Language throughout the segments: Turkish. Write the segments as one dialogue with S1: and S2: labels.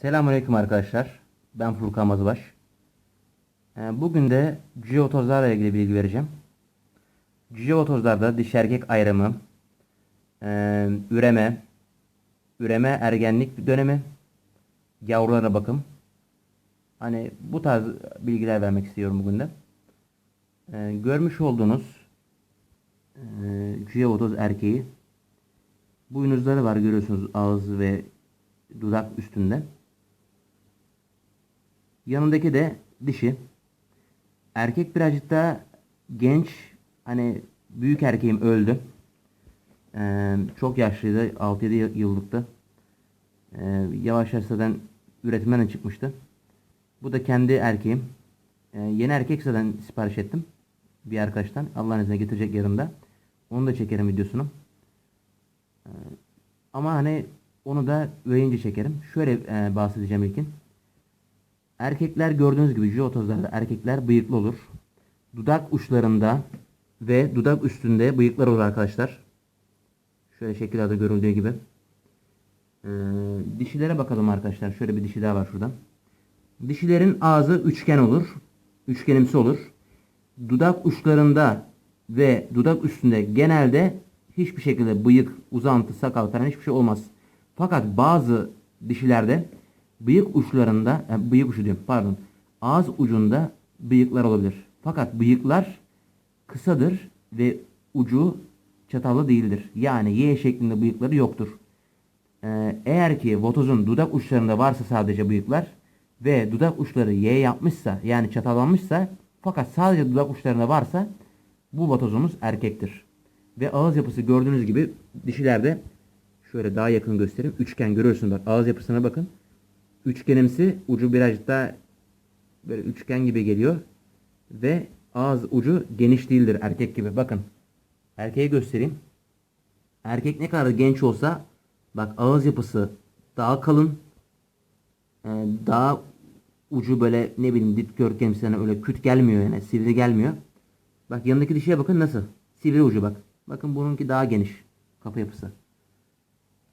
S1: Selamünaleyküm arkadaşlar. Ben Furkan Mazıbaş. Ee, Bugün de cüce ilgili bilgi vereceğim. Cüce otozlarda dişi erkek ayrımı, ee, üreme, üreme ergenlik dönemi, yavrulara bakım. Hani bu tarz bilgiler vermek istiyorum bugün de. Ee, Görmüş olduğunuz cüce otoz erkeği boynuzları var görüyorsunuz ağız ve dudak üstünde. Yanındaki de dişi. Erkek birazcık daha genç. Hani büyük erkeğim öldü. Ee, çok yaşlıydı. 6-7 yıllıktı. Ee, yavaş yavaş zaten üretimden de çıkmıştı. Bu da kendi erkeğim. Ee, yeni erkek zaten sipariş ettim. Bir arkadaştan. Allah'ın izniyle getirecek yarında. Onu da çekerim videosunu. Ee, ama hani onu da üreyince çekerim. Şöyle e, bahsedeceğim ilkin. Erkekler gördüğünüz gibi jiotozlarda erkekler bıyıklı olur. Dudak uçlarında ve dudak üstünde bıyıklar olur arkadaşlar. Şöyle şekillerde görüldüğü gibi. Ee, dişilere bakalım arkadaşlar. Şöyle bir dişi daha var şurada. Dişilerin ağzı üçgen olur. Üçgenimsi olur. Dudak uçlarında ve dudak üstünde genelde hiçbir şekilde bıyık, uzantı, sakal falan hiçbir şey olmaz. Fakat bazı dişilerde bıyık uçlarında, e, bıyık uçu diyorum pardon, ağız ucunda bıyıklar olabilir. Fakat bıyıklar kısadır ve ucu çatallı değildir. Yani Y şeklinde bıyıkları yoktur. Ee, eğer ki votozun dudak uçlarında varsa sadece bıyıklar ve dudak uçları Y yapmışsa yani çatallanmışsa fakat sadece dudak uçlarında varsa bu vatozumuz erkektir. Ve ağız yapısı gördüğünüz gibi dişilerde şöyle daha yakın göstereyim. Üçgen görüyorsunuz ağız yapısına bakın. Üçgenimsi ucu birazcık daha böyle üçgen gibi geliyor. Ve ağız ucu geniş değildir erkek gibi. Bakın erkeği göstereyim. Erkek ne kadar genç olsa bak ağız yapısı daha kalın. Ee, daha ucu böyle ne bileyim dip görkemsi yani öyle küt gelmiyor yani sivri gelmiyor. Bak yanındaki dişiye bakın nasıl. Sivri ucu bak. Bakın bununki daha geniş kapı yapısı.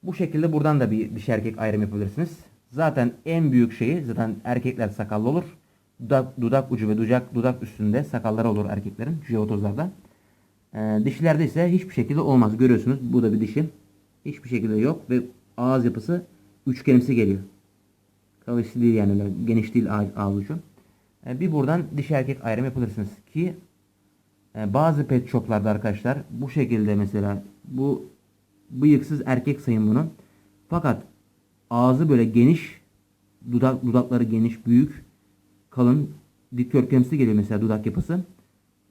S1: Bu şekilde buradan da bir dişi erkek ayrım yapabilirsiniz. Zaten en büyük şeyi zaten erkekler sakallı olur. Dudak, dudak ucu ve dudak, dudak üstünde sakalları olur erkeklerin jiotozlarda. Ee, dişilerde ise hiçbir şekilde olmaz. Görüyorsunuz bu da bir dişi. Hiçbir şekilde yok ve ağız yapısı üçgenimsi geliyor. Kavisli değil yani geniş değil ağız, ağız ucu. Ee, bir buradan dişi erkek ayrım yapabilirsiniz ki e, bazı pet shoplarda arkadaşlar bu şekilde mesela bu bıyıksız erkek sayın bunu. Fakat ağzı böyle geniş, dudak dudakları geniş, büyük, kalın, dikdörtgemsi geliyor mesela dudak yapısı.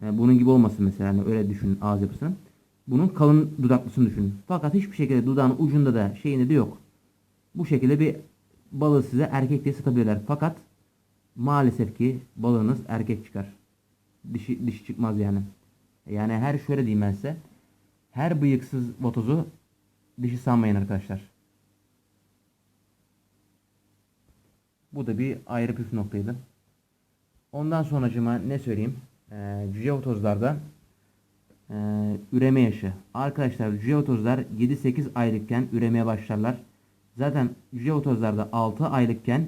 S1: Yani bunun gibi olmasın mesela hani öyle düşünün ağız yapısını. Bunun kalın dudaklısını düşünün. Fakat hiçbir şekilde dudağın ucunda da şeyinde de yok. Bu şekilde bir balığı size erkek diye satabilirler. Fakat maalesef ki balığınız erkek çıkar. Dişi, dişi çıkmaz yani. Yani her şöyle diyeyim ben size. Her bıyıksız votozu dişi sanmayın arkadaşlar. Bu da bir ayrı püf noktaydı. Ondan sonracıma ne söyleyeyim? Ee, cüceotozlarda e, üreme yaşı. Arkadaşlar cüceotozlar 7-8 aylıkken üremeye başlarlar. Zaten cüceotozlarda 6 aylıkken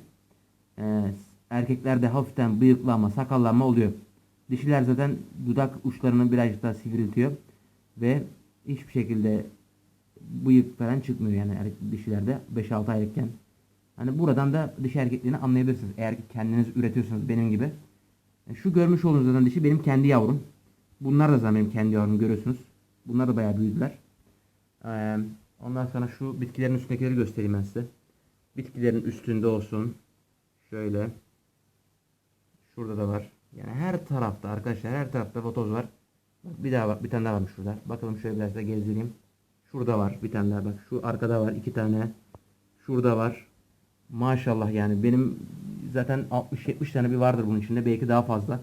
S1: e, erkeklerde hafiften bıyıklanma, sakallanma oluyor. Dişiler zaten dudak uçlarını birazcık daha sivriltiyor. Ve hiçbir şekilde bıyık falan çıkmıyor yani er- dişilerde 5-6 aylıkken. Hani buradan da dişi erkekliğini anlayabilirsiniz. Eğer ki kendiniz üretiyorsanız benim gibi. E, Şu görmüş olduğunuz zaten dişi benim kendi yavrum. Bunlar da zaten benim kendi yavrum görüyorsunuz. Bunlar da bayağı büyüdüler. Ee, ondan sonra şu bitkilerin üstündekileri göstereyim ben size. Bitkilerin üstünde olsun. Şöyle. Şurada da var. Yani her tarafta arkadaşlar her tarafta fotoz var. Bak bir daha var. Bir tane daha varmış şurada. Bakalım şöyle biraz da gezdireyim. Şurada var bir tane daha bak. Şu arkada var iki tane. Şurada var. Maşallah yani benim zaten 60-70 tane bir vardır bunun içinde. Belki daha fazla.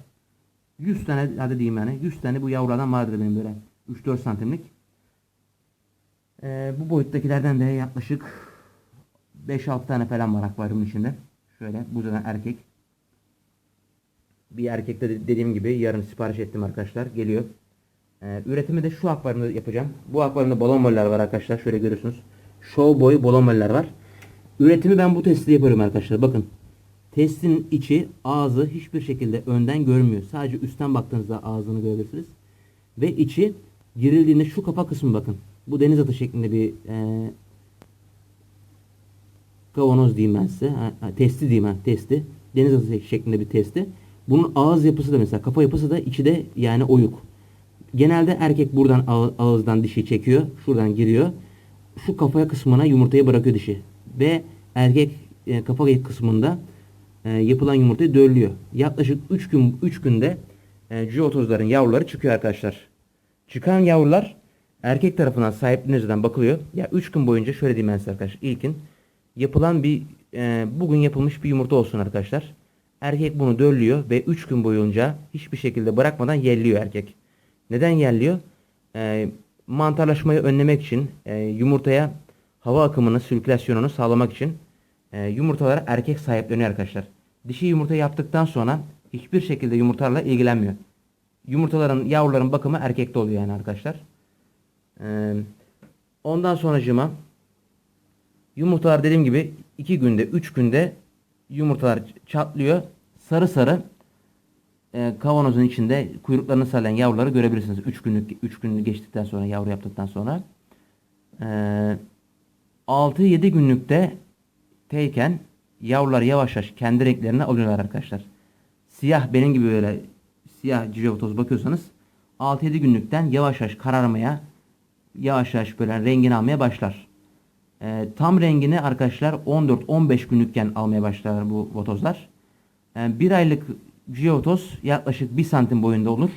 S1: 100 tane hadi diyeyim yani. 100 tane bu yavrulardan vardır benim böyle. 3-4 santimlik. Ee, bu boyuttakilerden de yaklaşık 5-6 tane falan var akvaryumun içinde. Şöyle bu zaten erkek. Bir erkekte de dediğim gibi yarın sipariş ettim arkadaşlar. Geliyor. Ee, üretimi de şu akvaryumda yapacağım. Bu akvaryumda balon var arkadaşlar. Şöyle görüyorsunuz. Show boy balon var. Üretimi ben bu testi yapıyorum arkadaşlar. Bakın. Testin içi ağzı hiçbir şekilde önden görünmüyor. Sadece üstten baktığınızda ağzını görebilirsiniz. Ve içi girildiğinde şu kapak kısmı bakın. Bu deniz atı şeklinde bir e, kavanoz diyeyim ben size. Ha, ha, testi diyeyim ha testi. Deniz atı şeklinde bir testi. Bunun ağız yapısı da mesela kafa yapısı da içi de yani oyuk. Genelde erkek buradan ağ- ağızdan dişi çekiyor. Şuradan giriyor. Şu kafaya kısmına yumurtayı bırakıyor dişi. Ve erkek e, kafa kısmında e, yapılan yumurtayı döllüyor. Yaklaşık 3 gün 3 günde e, yavruları çıkıyor arkadaşlar. Çıkan yavrular erkek tarafından sahiplenirden bakılıyor. Ya 3 gün boyunca şöyle diyeyim ben size arkadaşlar. İlkin yapılan bir e, bugün yapılmış bir yumurta olsun arkadaşlar. Erkek bunu döllüyor ve 3 gün boyunca hiçbir şekilde bırakmadan yelliyor erkek. Neden yelliyor? E, mantarlaşmayı önlemek için e, yumurtaya hava akımını, sirkülasyonunu sağlamak için e, yumurtalara erkek sahipleniyor arkadaşlar. Dişi yumurta yaptıktan sonra hiçbir şekilde yumurtalarla ilgilenmiyor. Yumurtaların, yavruların bakımı erkekte oluyor yani arkadaşlar. E, ondan sonracığıma Yumurtalar dediğim gibi 2 günde 3 günde yumurtalar çatlıyor. Sarı sarı e, kavanozun içinde kuyruklarını sallayan yavruları görebilirsiniz. 3 günlük 3 günlük geçtikten sonra yavru yaptıktan sonra. E, 6-7 günlükte teyken yavrular yavaş yavaş kendi renklerini alıyorlar arkadaşlar. Siyah benim gibi böyle siyah civatoz bakıyorsanız 6-7 günlükten yavaş yavaş kararmaya yavaş yavaş böyle rengini almaya başlar. Ee, tam rengini arkadaşlar 14-15 günlükken almaya başlar bu vatozlar. Ee, bir aylık jiyotoz yaklaşık 1 santim boyunda olur.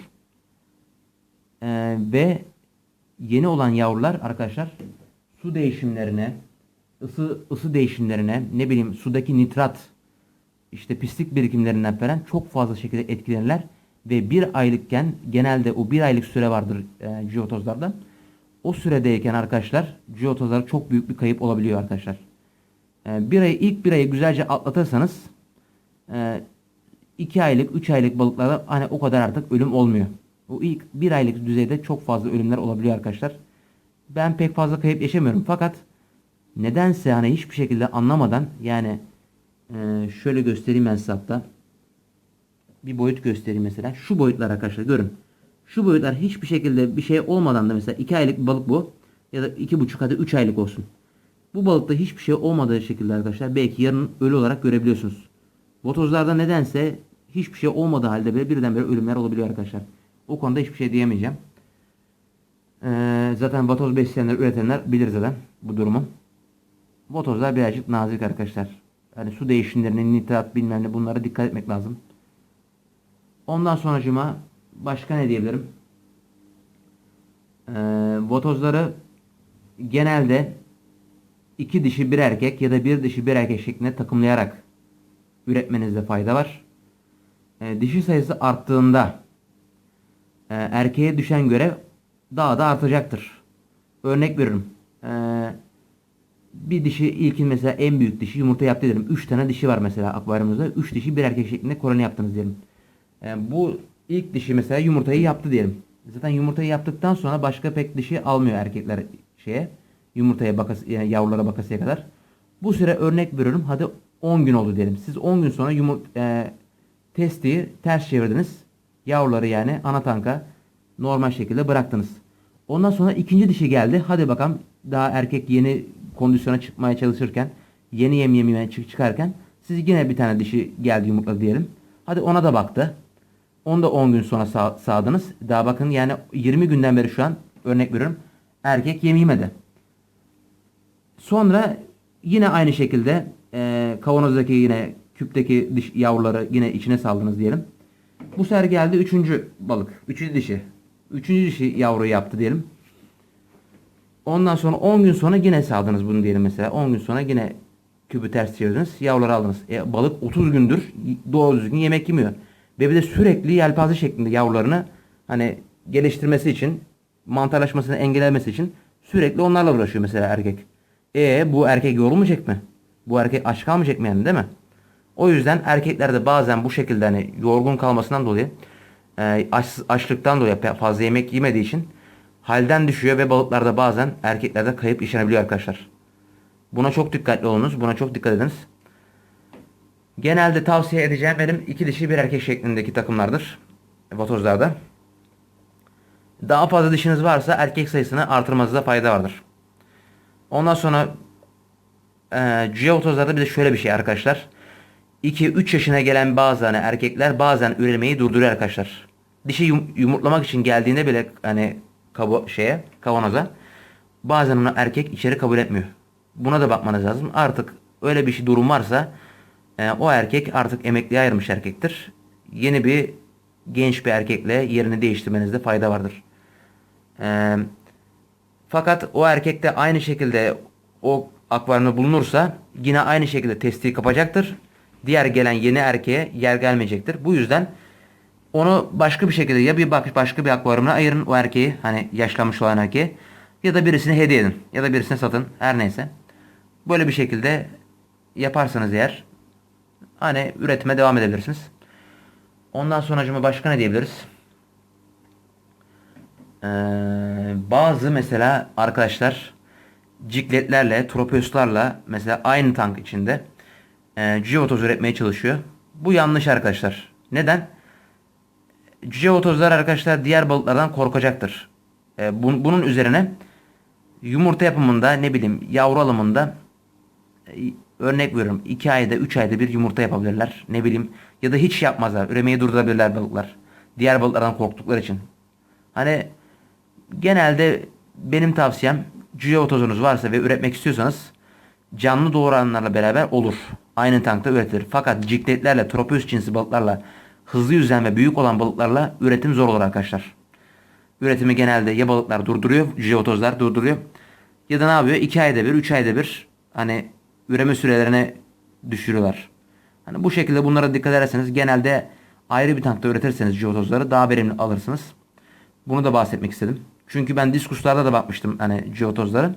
S1: Ee, ve yeni olan yavrular arkadaşlar su değişimlerine, ısı ısı değişimlerine, ne bileyim sudaki nitrat, işte pislik birikimlerinden falan çok fazla şekilde etkilenirler ve bir aylıkken genelde o bir aylık süre vardır e, jiyotozlarda. O süredeyken arkadaşlar ciyotozlara çok büyük bir kayıp olabiliyor arkadaşlar. E, bir ay ilk bir ayı güzelce atlatırsanız e, iki aylık, üç aylık balıklarda hani o kadar artık ölüm olmuyor. O ilk bir aylık düzeyde çok fazla ölümler olabiliyor arkadaşlar. Ben pek fazla kayıp yaşamıyorum fakat nedense hani hiçbir şekilde anlamadan yani e, şöyle göstereyim ben size hatta. Bir boyut göstereyim mesela. Şu boyutlar arkadaşlar görün. Şu boyutlar hiçbir şekilde bir şey olmadan da mesela 2 aylık bir balık bu. Ya da 2,5 hadi 3 aylık olsun. Bu balıkta hiçbir şey olmadığı şekilde arkadaşlar belki yarın ölü olarak görebiliyorsunuz. Botozlarda nedense hiçbir şey olmadığı halde bile birdenbire ölümler olabiliyor arkadaşlar. O konuda hiçbir şey diyemeyeceğim. Ee, zaten vatoz besleyenler, üretenler bilir zaten bu durumu. Votozlar birazcık nazik arkadaşlar. Yani su değişimlerine, nitrat bilmem ne bunlara dikkat etmek lazım. Ondan sonracıma başka ne diyebilirim? Ee, votozları genelde iki dişi bir erkek ya da bir dişi bir erkek şeklinde takımlayarak üretmenizde fayda var. Ee, dişi sayısı arttığında e, erkeğe düşen görev daha da artacaktır. Örnek veriyorum. Ee, bir dişi ilkin mesela en büyük dişi yumurta yaptı diyelim. 3 tane dişi var mesela akvaryumumuzda. 3 dişi bir erkek şeklinde koloni yaptınız diyelim. Yani bu ilk dişi mesela yumurtayı yaptı diyelim. Zaten yumurtayı yaptıktan sonra başka pek dişi almıyor erkekler şeye. Yumurtaya bakası, yani yavrulara bakasıya kadar. Bu süre örnek veriyorum. Hadi 10 gün oldu diyelim. Siz 10 gün sonra yumur, e, testiyi ters çevirdiniz. Yavruları yani ana tanka normal şekilde bıraktınız. Ondan sonra ikinci dişi geldi. Hadi bakalım daha erkek yeni kondisyona çıkmaya çalışırken yeni yem yemeye çık çıkarken siz yine bir tane dişi geldi yumurtladı diyelim. Hadi ona da baktı. Onu da 10 gün sonra sağ, sağdınız. Daha bakın yani 20 günden beri şu an örnek veriyorum. Erkek yem yemedi. Sonra yine aynı şekilde e, kavanozdaki yine küpteki diş yavruları yine içine saldınız diyelim. Bu sefer geldi üçüncü balık. Üçüncü dişi. Üçüncü dişi yavru yaptı diyelim. Ondan sonra 10 gün sonra yine saldınız bunu diyelim mesela. 10 gün sonra yine küpü ters çevirdiniz. Yavruları aldınız. E, balık 30 gündür doğru düzgün yemek yemiyor. Ve bir de sürekli yelpaze şeklinde yavrularını hani geliştirmesi için mantarlaşmasını engellemesi için sürekli onlarla uğraşıyor mesela erkek. E bu erkek yorulmayacak mı? Bu erkek aç kalmayacak mı yani değil mi? O yüzden erkeklerde bazen bu şekilde hani yorgun kalmasından dolayı e, aç, açlıktan dolayı fazla yemek yemediği için halden düşüyor ve balıklarda bazen erkeklerde kayıp yaşanabiliyor arkadaşlar. Buna çok dikkatli olunuz. Buna çok dikkat ediniz. Genelde tavsiye edeceğim benim iki dişi bir erkek şeklindeki takımlardır. Vatozlarda. Daha fazla dişiniz varsa erkek sayısını artırmanızda fayda vardır. Ondan sonra e, Geotozlarda bir de şöyle bir şey arkadaşlar. 2-3 yaşına gelen bazı hani erkekler bazen üremeyi durduruyor arkadaşlar. Dişi yum- yumurtlamak için geldiğinde bile hani kabu şeye kavanoza bazen onu erkek içeri kabul etmiyor. Buna da bakmanız lazım. Artık öyle bir şey durum varsa e, o erkek artık emekliye ayrılmış erkektir. Yeni bir genç bir erkekle yerini değiştirmenizde fayda vardır. E, fakat o erkek de aynı şekilde o akvaryumda bulunursa yine aynı şekilde testiyi kapacaktır. Diğer gelen yeni erkeğe yer gelmeyecektir. Bu yüzden onu başka bir şekilde ya bir bak başka bir akvaryumuna ayırın o erkeği hani yaşlanmış olan erkeği ya da birisine hediye edin ya da birisine satın her neyse. Böyle bir şekilde yaparsanız eğer hani üretime devam edebilirsiniz. Ondan sonra başka ne diyebiliriz? Ee, bazı mesela arkadaşlar cikletlerle, tropeuslarla mesela aynı tank içinde e, geotoz üretmeye çalışıyor. Bu yanlış arkadaşlar. Neden? Geotozlar arkadaşlar diğer balıklardan korkacaktır. E, bun- bunun üzerine yumurta yapımında ne bileyim yavru alımında e, örnek veriyorum 2 ayda 3 ayda bir yumurta yapabilirler. Ne bileyim ya da hiç yapmazlar. Üremeyi durdurabilirler balıklar. Diğer balıklardan korktukları için. Hani genelde benim tavsiyem geotozunuz varsa ve üretmek istiyorsanız canlı doğuranlarla beraber olur. Aynı tankta üretilir. Fakat cikletlerle, tropeus cinsi balıklarla, hızlı yüzen ve büyük olan balıklarla üretim zor olur arkadaşlar. Üretimi genelde ya balıklar durduruyor, jeotozlar durduruyor. Ya da ne yapıyor? 2 ayda bir, 3 ayda bir hani üreme sürelerine düşürüyorlar. Hani bu şekilde bunlara dikkat ederseniz genelde ayrı bir tankta üretirseniz jeotozları daha verimli alırsınız. Bunu da bahsetmek istedim. Çünkü ben diskuslarda da bakmıştım hani geotozları.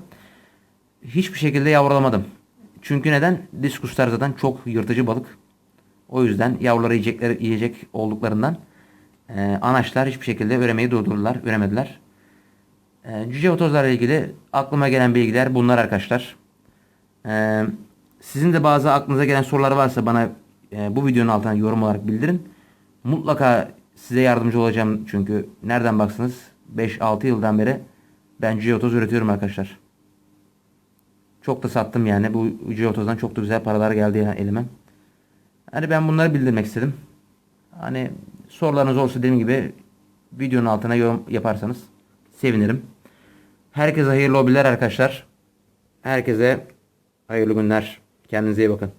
S1: Hiçbir şekilde yavrulamadım. Çünkü neden? Diskuslar zaten çok yırtıcı balık. O yüzden yavruları yiyecekler, yiyecek olduklarından e, anaçlar hiçbir şekilde üremeyi durdurdular, üremediler. E, geotozlarla ilgili aklıma gelen bilgiler bunlar arkadaşlar. E, sizin de bazı aklınıza gelen sorular varsa bana e, bu videonun altına yorum olarak bildirin. Mutlaka size yardımcı olacağım çünkü nereden baksanız 5-6 yıldan beri ben geotoz üretiyorum arkadaşlar. Çok da sattım yani. Bu geotozdan çok da güzel paralar geldi elime. Hani ben bunları bildirmek istedim. Hani sorularınız olursa dediğim gibi videonun altına yorum yaparsanız sevinirim. Herkese hayırlı hobiler arkadaşlar. Herkese hayırlı günler. Kendinize iyi bakın.